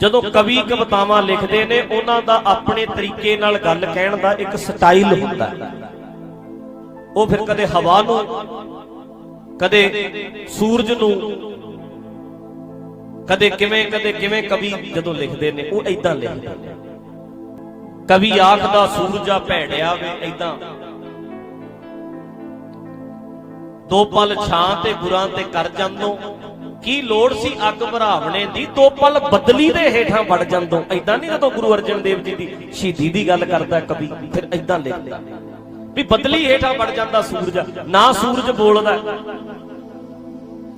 ਜਦੋਂ ਕਵੀ ਕਵਿਤਾਵਾਂ ਲਿਖਦੇ ਨੇ, ਉਹਨਾਂ ਦਾ ਆਪਣੇ ਤਰੀਕੇ ਨਾਲ ਗੱਲ ਕਹਿਣ ਦਾ ਇੱਕ ਸਟਾਈਲ ਹੁੰਦਾ। ਹੈ ਉਹ ਫਿਰ ਕਦੇ ਹਵਾ ਨੂੰ, ਕਦੇ ਸੂਰਜ ਨੂੰ, ਕਦੇ ਕਿਵੇਂ ਕਦੇ ਕਿਵੇਂ ਕਵੀ ਜਦੋਂ ਲਿਖਦੇ ਨੇ, ਉਹ ਐਦਾਂ ਲਿਖਦੇ ਨੇ। ਕਵੀ ਆਖਦਾ, ਸੂਰਜਾ ਭੈੜਿਆ ਵੇ ਐਦਾਂ ਦੋ ਪਲ ਛਾਂ ਤੇ ਗੁਰਾਂ ਤੇ ਕਰ ਜਾਂਦੋ ਕੀ ਲੋੜ ਸੀ ਅੱਗ ਭਰਾਵਣੇ ਦੀ? ਤੋਪਲ ਬਦਲੀ ਦੇ ਹੇਠਾਂ ਵੜ ਜਾਂਦੋ। ਐਦਾਂ ਨਹੀਂ ਜਦੋਂ ਗੁਰੂ ਅਰਜਨ ਦੇਵ ਜੀ ਦੀ ਸ਼ਹੀਦੀ ਦੀ ਗੱਲ ਕਰਦਾ ਕਵੀ, ਫਿਰ ਐਦਾਂ ਲਿਖਦਾ ਵੀ ਬਦਲੀ ਹੇਠਾਂ ਵੜ ਜਾਂਦਾ ਸੂਰਜ, ਨਾ ਸੂਰਜ ਬੋਲਦਾ।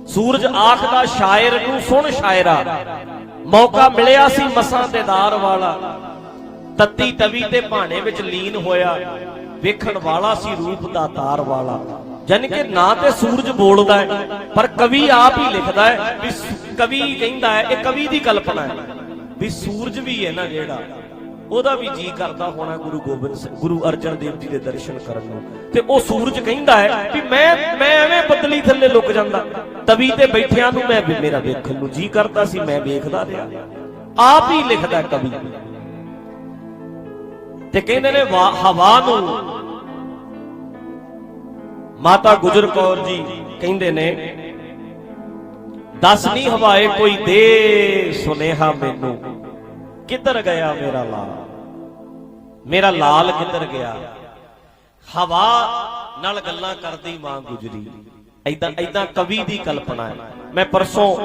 ਸੂਰਜ ਆਖਦਾ, ਸ਼ਾਇਰ ਨੂੰ ਸੁਣ ਸ਼ਾਇਰਾ। ਮੌਕਾ ਮਿਲਿਆ ਸੀ ਮਸਾਂ ਦੇਦਾਰ ਵਾਲਾ। ਤੱਤੀ ਤਵੀ ਤੇ ਭਾਣੇ ਵਿੱਚ ਲੀਨ ਹੋਇਆ। ਵੇਖਣ ਵਾਲਾ ਸੀ ਰੂਪ ਦਾ ਤਾਰ ਵਾਲਾ। ਯਾਨੀ ਕਿ ਨਾ ਤੇ ਸੂਰਜ ਬੋਲਦਾ ਹੈ, ਪਰ ਕਵੀ ਆਪ ਹੀ ਲਿਖਦਾ ਹੈ ਵੀ ਕਵੀ ਕਹਿੰਦਾ ਹੈ, ਇਹ ਕਵੀ ਦੀ ਕਲਪਨਾ ਹੈ ਵੀ ਸੂਰਜ ਵੀ ਹੈ ਨਾ ਜਿਹੜਾ, ਉਹਦਾ ਵੀ ਜੀ ਕਰਦਾ ਹੋਣਾ ਗੁਰੂ ਗੋਬਿੰਦ ਸਿੰਘ ਗੁਰੂ ਅਰਜਨ ਦੇਵ ਜੀ ਦੇ ਦਰਸ਼ਨ ਕਰਨ ਨੂੰ। ਤੇ ਉਹ ਸੂਰਜ ਕਹਿੰਦਾ ਹੈ ਵੀ ਮੈਂ ਮੈਂ ਐਵੇਂ ਬਦਲੀ ਥੱਲੇ ਲੁਕ ਜਾਂਦਾ, ਤਵੀ ਤੇ ਬੈਠਿਆਂ ਨੂੰ ਮੈਂ ਮੇਰਾ ਵੇਖਣ ਨੂੰ ਜੀ ਕਰਦਾ ਸੀ, ਮੈਂ ਵੇਖਦਾ ਰਿਹਾ। ਆਪ ਹੀ ਲਿਖਦਾ ਕਵੀ। ਤੇ ਕਹਿੰਦੇ ਨੇ ਵਾ- ਹਵਾ ਨੂੰ ਮਾਤਾ ਗੁਜਰ ਕੌਰ ਜੀ ਕਹਿੰਦੇ ਨੇ, ਦੱਸ ਨਹੀਂ ਹਵਾਏ ਕੋਈ ਦੇ ਸੁਨੇਹਾ ਮੈਨੂੰ। ਕਿੱਧਰ ਗਿਆ ਮੇਰਾ ਲਾਲ? ਮੇਰਾ ਲਾਲ ਕਿੱਧਰ ਗਿਆ? ਹਵਾ ਨਾਲ ਗੱਲਾਂ ਕਰਦੀ ਮਾਂ ਗੁਜਰੀ। ਐਦਾਂ ਐਦਾਂ ਕਵੀ ਦੀ ਕਲਪਨਾ ਹੈ। ਮੈਂ ਪਰਸੋਂ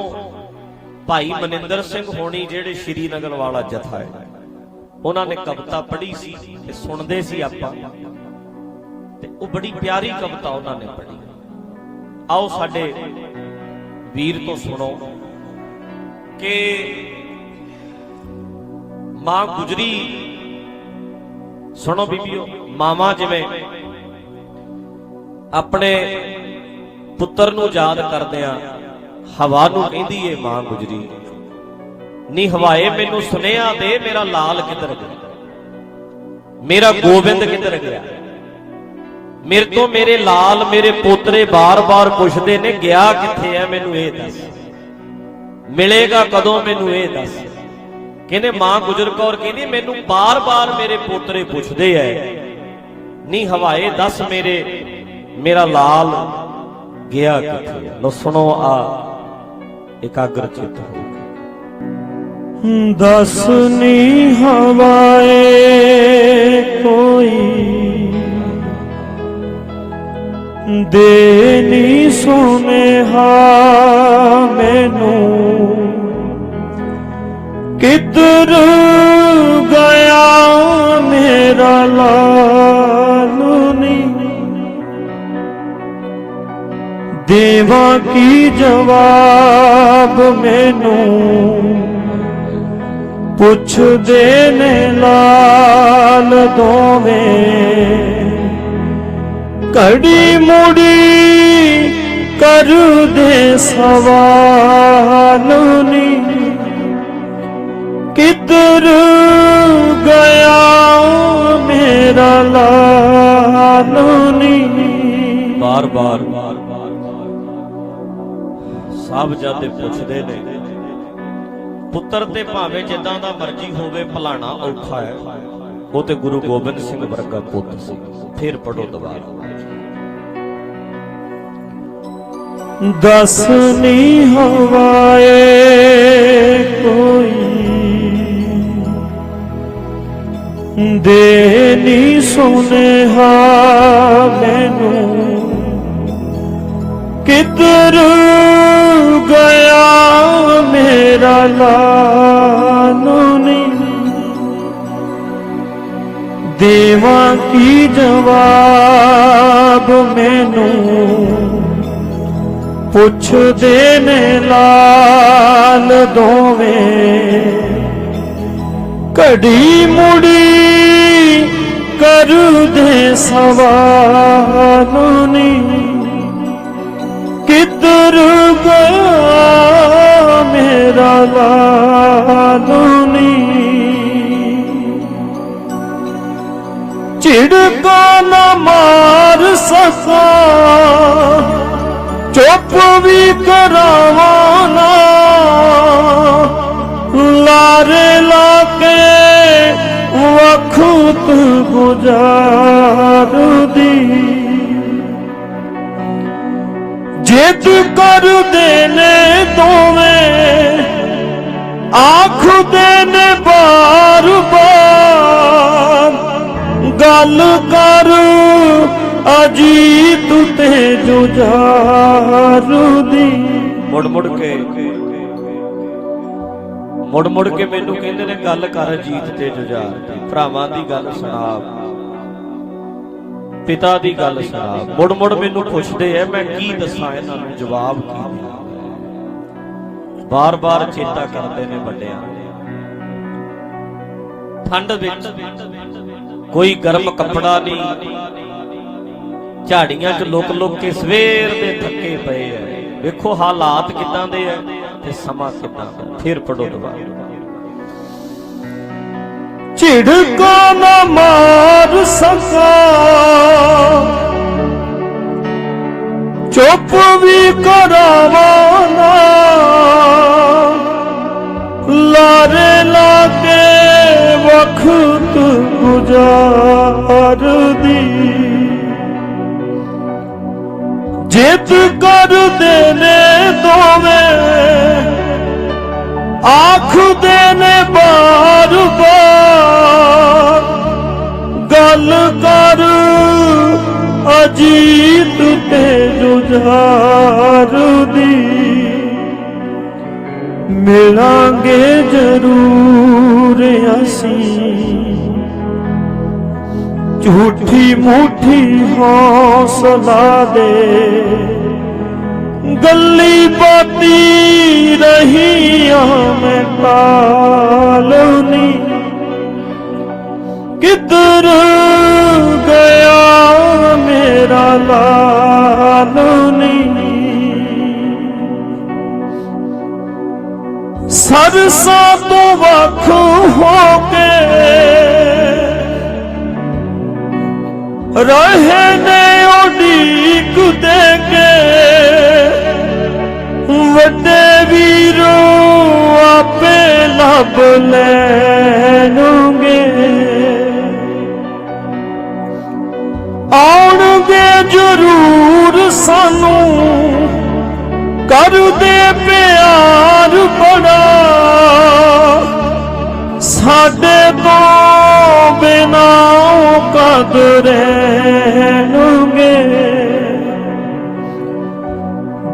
ਭਾਈ ਮਨਿੰਦਰ ਸਿੰਘ ਹੋਣੀ ਜਿਹੜੇ ਸ਼੍ਰੀਨਗਰ ਵਾਲਾ ਜਥਾ ਹੈ, ਉਹਨਾਂ ਨੇ ਕਵਿਤਾ ਪੜ੍ਹੀ ਸੀ ਤੇ ਸੁਣਦੇ ਸੀ ਆਪਾਂ। ਉਹ ਬੜੀ ਪਿਆਰੀ ਕਵਿਤਾ ਉਹਨਾਂ ਨੇ ਪੜ੍ਹੀ। ਆਓ ਸਾਡੇ ਵੀਰ ਤੋਂ ਸੁਣੋ ਕਿ ਮਾਂ ਗੁਜਰੀ, ਸੁਣੋ ਬੀਬੀਓ, ਮਾਵਾ ਜਿਵੇਂ ਆਪਣੇ ਪੁੱਤਰ ਨੂੰ ਯਾਦ ਕਰਦਿਆਂ ਹਵਾ ਨੂੰ ਕਹਿੰਦੀ ਏ ਮਾਂ ਗੁਜਰੀ, ਨੀ ਹਵਾਏ ਮੈਨੂੰ ਸੁਨੇਹਾ ਦੇ ਮੇਰਾ ਲਾਲ ਕਿੱਧਰ ਗਿਆ? ਮੇਰਾ ਗੋਬਿੰਦ ਕਿੱਧਰ ਗਿਆ? ਮੇਰੇ ਤੋਂ ਮੇਰੇ ਲਾਲ ਮੇਰੇ ਪੋਤਰੇ ਬਾਰ-ਬਾਰ ਪੁੱਛਦੇ ਨੇ, ਗਿਆ ਕਿੱਥੇ ਐ ਮੈਨੂੰ ਇਹ ਦੱਸ। ਮਿਲੇਗਾ ਕਦੋਂ, ਮੈਨੂੰ ਇਹ ਦੱਸ। ਕਹਿੰਦੇ, ਮਾਂ ਗੁਜਰ ਕੌਰ ਕਹਿੰਦੀ, ਮੈਨੂੰ ਬਾਰ-ਬਾਰ ਮੇਰੇ ਪੋਤਰੇ ਪੁੱਛਦੇ ਐ। ਨੀ ਹਵਾਏ, ਦੱਸ ਮੇਰੇ, ਮੇਰਾ ਲਾਲ ਗਿਆ ਕਿੱਥੇ ਲੋ ਸੁਣੋ ਆ, ਇਕਾਗਰ ਚਿੱਤ ਹੋ ਕੇ ਦਸਨੀ ਹਵਾਏ ਕੋਈ ਦੇਨੀ ਸੁਨੇਹਾ ਮੈਨੂੰ। ਕਿੱਧਰ ਗਿਆ ਮੇਰਾ ਲਾਲੂਨੀ ਦੇਵਾ ਕੀ ਜਵਾਬ ਮੈਨੂੰ? ਪੁੱਛਦੇ ਨੇ ਲਾਲ ਦੋਵੇਂ। ਘੜੀ ਮੁੜੀ ਕਰਦੇ ਸਵਾਲ ਨੀ। ਕਿੱਧਰ ਗਿਆ ਮੇਰਾ ਲਾਲ ਨੀ। ਬਾਰ-ਬਾਰ ਸਭ ਜਦ ਪੁੱਛਦੇ ਨੇ, ਪੁੱਤਰ ਤੇ ਭਾਵੇਂ ਜਿੱਦਾਂ ਦਾ ਮਰਜ਼ੀ ਹੋਵੇ, ਭਲਾਣਾ ਔਖਾ ਹੈ। ਉਹ ਤੇ ਗੁਰੂ ਗੋਬਿੰਦ ਸਿੰਘ ਵਰਗਾ ਪੁੱਤ ਸੀ। ਫਿਰ ਪੜੋ ਦੁਬਾਰਾ। ਦਸਨੀ ਹਵਾਏ ਕੋਈ। ਦੇਨੀ ਸੁਨੇਹਾ ਮੈਨੂੰ। ਕਿੱਧਰ ਗਿਆ ਮੇਰਾ ਲਾਲੂਨੀ ਦੇਵਾਂ ਕੀ ਜਵਾਬ ਮੈਨੂੰ? ਪੁੱਛਦੇ ਨੇ ਲਾਲ ਦੋਵੇਂ। ਘੜੀ ਮੁੜੀ ਕਰਦੇ ਸਵਾਲ ਨੀ ਕਿੱਧਰ ਗਿਆ ਮੇਰਾ ਲਾਲੂਨੀ ਝਿੜਕਾ ਨਾ ਮਾਰ ਸਕਾਂ ਚੁੱਪ ਵੀ ਕਰਾਵਾਂ ਨਾ ਲਾ ਲਾਰੇ ਲਾ ਕੇ ਵਖਤ ਗੁਜ਼ਾਰਦੀ ਜਿੱਦ ਕਰਦੇ ਨੇ ਦੋਵੇਂ ਆਖਦੇ ਨੇ ਬਾਰ ਬਾਰ ਗੱਲ ਕਰ, ਅਜੀਤ ਤੇ ਜੁਝਾਰਦੀ ਮੁੜ ਮੁੜ ਕੇ। ਮੁੜ ਮੁੜ ਕੇ ਮੈਨੂੰ ਕਹਿੰਦੇ ਨੇ, ਗੱਲ ਕਰ ਜੀਤ ਤੇ ਜੁਝਾਰ ਦੀ ਭਰਾਵਾਂ ਦੀ ਗੱਲ ਸੁਣਾ ਪਿਤਾ ਦੀ ਗੱਲ ਸੁਣਾ ਮੁੜ ਮੁੜ ਮੈਨੂੰ ਪੁੱਛਦੇ ਐ ਮੈਂ ਕੀ ਦੱਸਾਂ ਇਹਨਾਂ ਨੂੰ? ਜਵਾਬ ਕੀ ਬਾਰ-ਬਾਰ ਚੇਤਾ ਕਰਦੇ ਨੇ ਵੱਡਿਆਂ ਠੰਡ ਵਿੱਚ ਕੋਈ ਗਰਮ ਕੱਪੜਾ ਨਹੀਂ। ਝਾੜੀਆਂ 'ਚ ਲੁਕ ਲੁਕ ਕੇ ਸਵੇਰ ਦੇ ਥੱਕੇ ਪਏ ਐ। ਵੇਖੋ ਹਾਲਾਤ ਕਿਦਾਂ ਦੇ ਐ ਤੇ ਸਮਾਂ ਕਿਦਾਂ ਦਾ। ਫਿਰ ਪੜੋ ਦੁਬਾਰਾ। ਝਿੜਕਾ ਨਾ ਮਾਰ ਸਕਾ। ਚੁੱਪ ਵੀ ਕਰਾਵਾਂ ਨਾ। ਲਾਰੇ ਲਾ ਗੁਜ਼ਾਰਦੀ। ਜਿੱਦ ਕਰਦੇ ਨੇ ਦੋਵੇਂ ਆਖਦੇ ਨੇ ਬਾਰ ਬਾਰ। ਗੱਲ ਕਰ ਅਜੀਤ ਤੇ ਜੁਝਾਰਦੀ ਮਿਲਾਂਗੇ ਜ਼ਰੂਰ ਅਸੀਂ। ਝੂਠੀ ਮੂਠੀ ਹੌਸਲਾ ਦੇ। ਗੱਲੀ ਬਾਤੀ ਰਹੀਆਂ ਮੈਂ ਕਾਲਨੀ ਕਿੱਧਰ ਗਿਆ ਮੇਰਾ ਲਾਲਨੀ ਸਰਸਾਂ ਤੋਂ ਵੱਖ ਹੋ ਕੇ ਰਹੇ ਨੇ ਉਡੀਕ ਦੇ ਕੇ। ਵੱਡੇ ਵੀਰੋ, ਆਪੇ ਲੱਭ ਲੈਣਗੇ। ਆਉਣਗੇ ਜ਼ਰੂਰ ਸਾਨੂੰ। ਕਰਦੇ ਪਿਆਰ ਬੜਾ। ਸਾਡੇ ਤੋਂ ਬਿਨਾ ਕਦ ਰਹਿਣਗੇ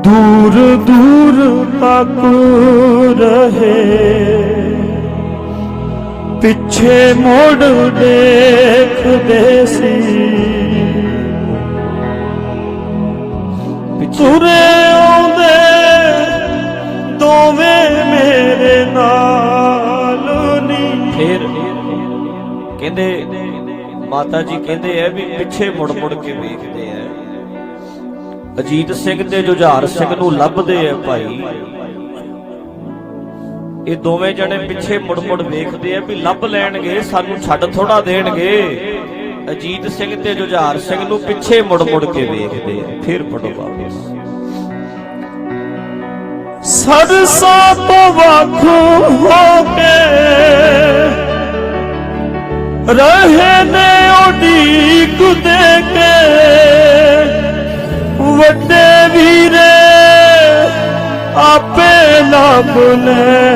ਦੂਰ ਦੂਰ ਤੱਕ ਰਹੇ। ਪਿੱਛੇ ਮੋੜ ਦੇਖਦੇ ਸੀ। ਤੁਰੇ ਮਾਤਾ ਜੀ ਕਹਿੰਦੇ ਐ ਵੀ ਪਿੱਛੇ ਮੁੜ ਮੁੜ ਕੇ ਵੇਖਦੇ ਐ ਅਜੀਤ ਸਿੰਘ ਤੇ ਜੁਝਾਰ ਸਿੰਘ ਨੂੰ ਲੱਭਦੇ ਐ ਭਾਈ। ਇਹ ਦੋਵੇਂ ਜਣੇ ਪਿੱਛੇ ਮੁੜ ਮੁੜ ਵੇਖਦੇ ਐ ਵੀ ਲੱਭ ਲੈਣਗੇ, ਸਾਨੂੰ ਛੱਡ ਥੋੜਾ ਦੇਣਗੇ। ਅਜੀਤ ਸਿੰਘ ਤੇ ਜੁਝਾਰ ਸਿੰਘ ਨੂੰ ਪਿੱਛੇ ਮੁੜ ਮੁੜ ਕੇ ਵੇਖਦੇ ਐ ਫਿਰ ਪੜੋ ਵਾਪਸ। ਸਰਸਾ ਤੋਂ ਵੱਖ ਹੋ ਕੇ ਰਹੇ ਨੇ ਉਡੀਕ ਦੇ ਕੇ। ਵੱਡੇ ਵੀਰੇ, ਆਪੇ ਲੱਭ ਲੈਣਗੇ।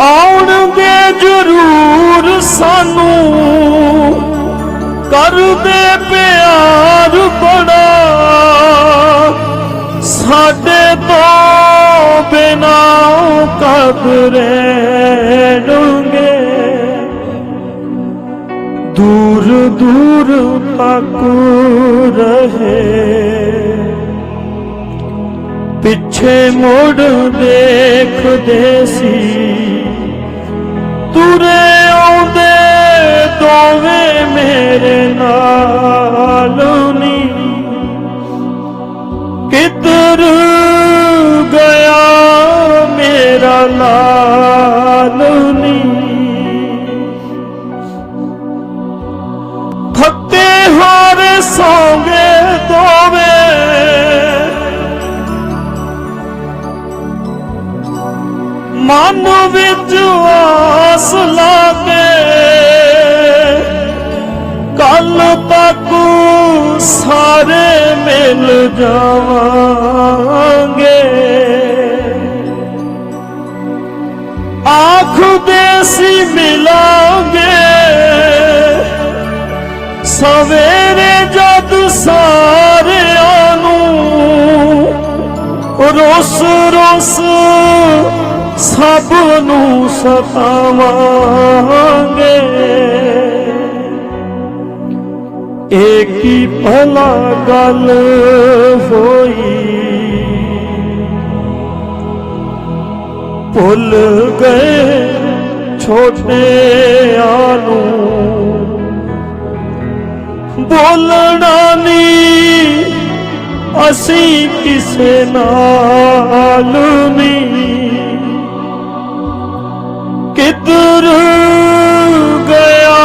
ਆਉਣਗੇ ਜ਼ਰੂਰ ਸਾਨੂੰ। ਕਰਦੇ ਪਿਆਰ ਬੜਾ। ਸਾਡੇ ਤੋਂ ਬਿਨਾ ਕਦ ਰਹਿਣਗੇ ਦੂਰ ਦੂਰ ਤੱਕ ਰਹੇ। ਪਿੱਛੇ ਮੁੜ ਦੇਖਦੇ ਸੀ। ਤੁਰੇ ਆਉਂਦੇ ਦੋਵੇਂ ਮੇਰੇ ਨਾਲ ਨੀ। ਕਿੱਧਰ ਮਨ ਵਿੱਚ ਆਸ ਲਾਗੇ। ਕੱਲ ਤੱਕ ਸਾਰੇ ਮਿਲ ਜਾਵਾਂਗੇ। ਆਖ ਦੇਸੀ ਮਿਲਾਂਗੇ। ਸਵੇਰੇ ਜਦ ਸਾਰਿਆਂ ਨੂੰ ਰੋਸ ਰੋਸ ਸਭ ਨੂੰ ਸਤਾਵਾਂਗੇ। ਏਕ ਹੀ ਭਲਾ ਗੱਲ ਹੋਈ। ਭੁੱਲ ਗਏ ਛੋਟਿਆਂ ਨੂੰ। ਬੋਲਣਾ ਨਹੀਂ ਅਸੀਂ ਕਿਸੇ ਨਾਲ ਨਹੀਂ। ਕਿੱਧਰ ਗਿਆ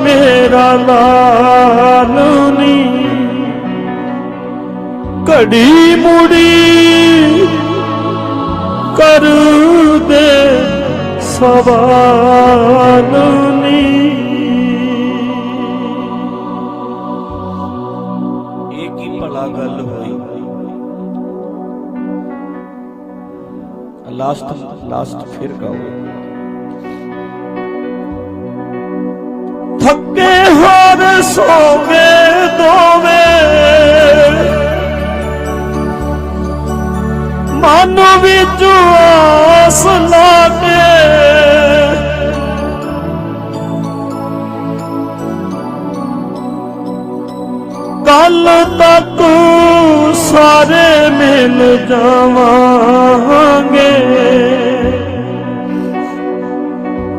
ਮੇਰਾ ਲਾਲ ਨਹੀਂ ਘੜੀ ਮੁੜੀ ਕਰ ਦੇ ਸਵਾਲ ਇਹ ਕੀ ਭਲਾ ਗੱਲ ਹੋਈ? ਲਾਸਟ ਲਾਸਟ ਫਿਰ ਗਾਓ। ਥੱਕੇ ਹੋਰ ਸੋਵੇ ਦੋਵੇਂ। ਮਨ ਵਿੱਚ ਆਸ ਲਾਗੇ। ਕੱਲ ਤੱਕ ਸਾਰੇ ਮਿਲ ਜਾਵਾਂਗੇ।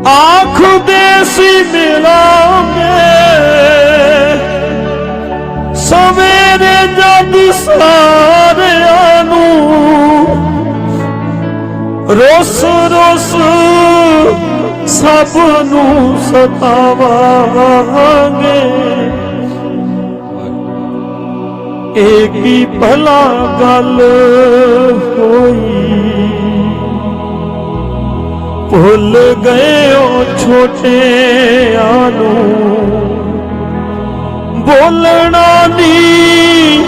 ਆਖਦੇ ਸੀ ਮਿਲਾਂਗੇ। ਸਵੇਰੇ ਜਦ ਸਾਰਿਆਂ ਨੂੰ ਰੋਸ ਰੋਸ ਸਭ ਨੂੰ ਸਤਾਵਾਂਗੇ। ਇਹ ਹੀ ਭਲਾ ਗੱਲ ਹੋਈ? ਭੁੱਲ ਗਏ ਉਹ ਛੋਟਿਆਂ ਨੂੰ। ਬੋਲਣਾ ਨਹੀਂ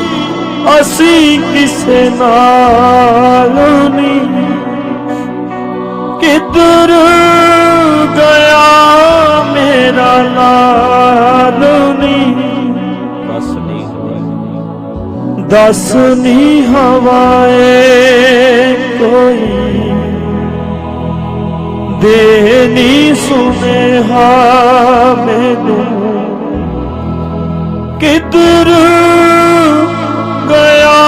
ਅਸੀਂ ਕਿਸੇ ਨਾਲ ਨਹੀਂ। ਕਿੱਧਰ ਗਿਆ ਮੇਰਾ ਲਾਲ ਨਹੀਂ। ਬਸ ਨਹੀਂ ਹੋਇਆ ਦਸ ਨੀ ਹਵਾਏ ਕੋਈ। ਦੇ ਸੁਨੇਹਾ ਮੈਨੂੰ। ਕਿਧਰ ਗਿਆ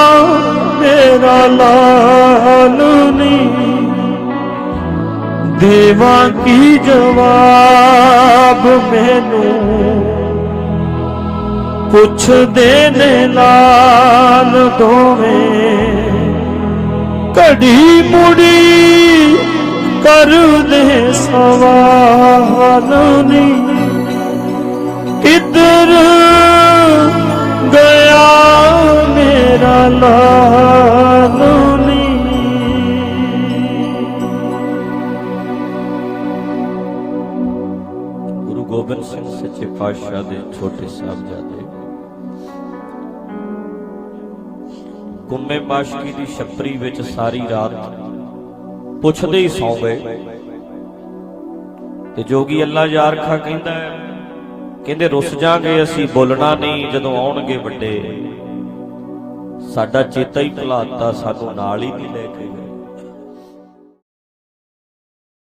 ਮੇਰਾ ਲਾਲ ਦੇਵਾ ਕੀ ਜਵਾਬ ਮੈਨੂੰ? ਪੁੱਛਦੇ ਨੇ ਲਾਲ ਦੋਵੇਂ। ਘੜੀ ਮੁੜੀ ਕਰਦੇ ਸਵਾਲ ਨਹੀਂ ਕਿੱਧਰ ਗਿਆ ਮੇਰਾ ਲਾਲ ਗੁਰੂ ਗੋਬਿੰਦ ਸਿੰਘ ਸੱਚੇ ਪਾਤਸ਼ਾਹ ਦੇ ਛੋਟੇ ਸਾਹਿਬਜ਼ਾਦੇ। ਗੁੰਮੇ ਮਾਸ਼ਕੀ ਦੀ ਛਪਰੀ ਵਿੱਚ ਸਾਰੀ ਰਾਤ ਪੁੱਛਦੇ ਹੀ ਸੌਂ ਗਏ। ਤੇ ਜੋਗੀ ਅੱਲਾ ਯਾਰਖਾ ਕਹਿੰਦਾ ਕਹਿੰਦੇ, ਰੁੱਸ ਜਾਾਂਗੇ, ਅਸੀਂ ਬੋਲਣਾ ਨਹੀਂ, ਜਦੋਂ ਆਉਣਗੇ ਵੱਡੇ। ਸਾਡਾ ਚੇਤਾ ਹੀ ਭੁਲਾਤਾ ਸਾਨੂੰ ਨਾਲ ਹੀ ਨਹੀਂ ਲੈ ਕੇ